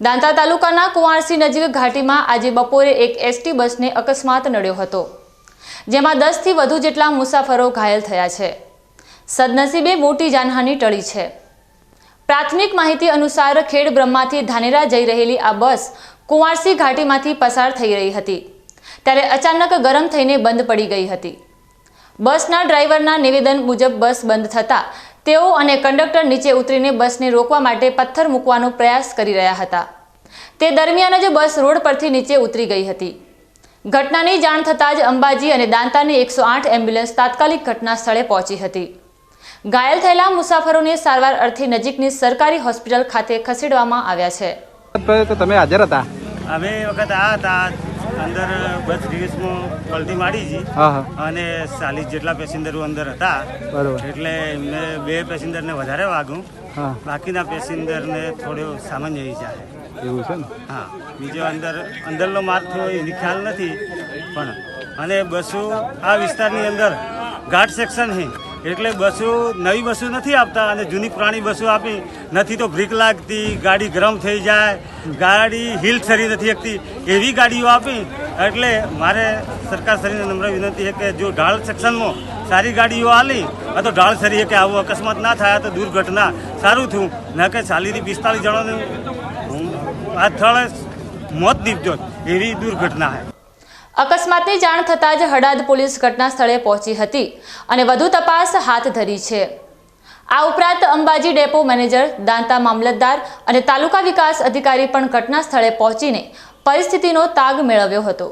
દાંતા તાલુકાના કુંવારસી નજીક ઘાટીમાં આજે બપોરે એક એસટી બસને અકસ્માત નડ્યો હતો, જેમાં દસથી વધુ જેટલા મુસાફરો ઘાયલ થયા છે. સદનસીબે મોટી જાનહાનિ ટળી છે. પ્રાથમિક માહિતી અનુસાર ખેડ બ્રહ્માથી ધાનેરા જઈ રહેલી આ બસ કુંવારસી ઘાટીમાંથી પસાર થઈ રહી હતી. ત્યારે અચાનક ગરમ થઈને બંધ પડી ગઈ હતી. બસના ડ્રાઈવરના નિવેદન મુજબ બસ બંધ થતાં તેઓ અને કંડક્ટર નીચે ઉતરીને બસને રોકવા માટે પથ્થર મૂકવાનો પ્રયાસ કરી રહ્યા હતા. તે દરમિયાન જ બસ રોડ પરથી નીચે ઉતરી ગઈ હતી. ઘટનાની જાણ થતાં જ અંબાજી અને દાંતાની એકસો આઠ એમ્બ્યુલન્સ તાત્કાલિક ઘટના સ્થળે પહોંચી હતી. ઘાયલ થયેલા મુસાફરોને સારવાર અર્થે નજીકની સરકારી હોસ્પિટલ ખાતે ખસેડવામાં આવ્યા છે. તમે હાજર હતા? અમે વખત આ હતા. અંદર બસ રિવેશમાં પલટી મારી છે હા હા. અને ચાલીસ જેટલા પેસેન્જરો અંદર હતા. એટલે એમને બે પેસેન્જરને વધારે વાગ્યું બાકીના પેસેન્જરને થોડો સામાન્ય છે એવું છે ને? હા. બીજો અંદર અંદરનો માર્ગ થયો એની ખ્યાલ નથી. પણ અને બસો આ વિસ્તારની અંદર ઘાટ સેક્શન છે એટલે બસો, નવી બસો નથી આપતા અને જૂની પુરાણી બસો આપી. નથી તો બ્રેક લાગતી, ગાડી ગરમ થઈ જાય, ગાડી હિલ સરી નથી શકતી એવી ગાડીઓ આપી, એટલે મારે સરકાર શ્રીને નમ્ર વિનંતી છે કે જો ઢાળ સેક્શનમાં સારી ગાડીઓ આલી, આ તો ઢાળ સરી કે આવું અકસ્માત ના થાય તો દુર્ઘટના. સારું થયું. ન કે ચાલીથી પિસ્તાલીસ જણાનું આ સ્થળે મોત નીપજો એવી દુર્ઘટના છે. અકસ્માતની જાણ થતાં જ હડાદ પોલીસ ઘટના સ્થળે પહોંચી હતી અને વધુ તપાસ હાથ ધરી છે. આ ઉપરાંત અંબાજી ડેપો મેનેજર, દાંતા મામલતદાર અને તાલુકા વિકાસ અધિકારી પણ ઘટના સ્થળે પહોંચીને પરિસ્થિતિનો તાગ મેળવ્યો હતો.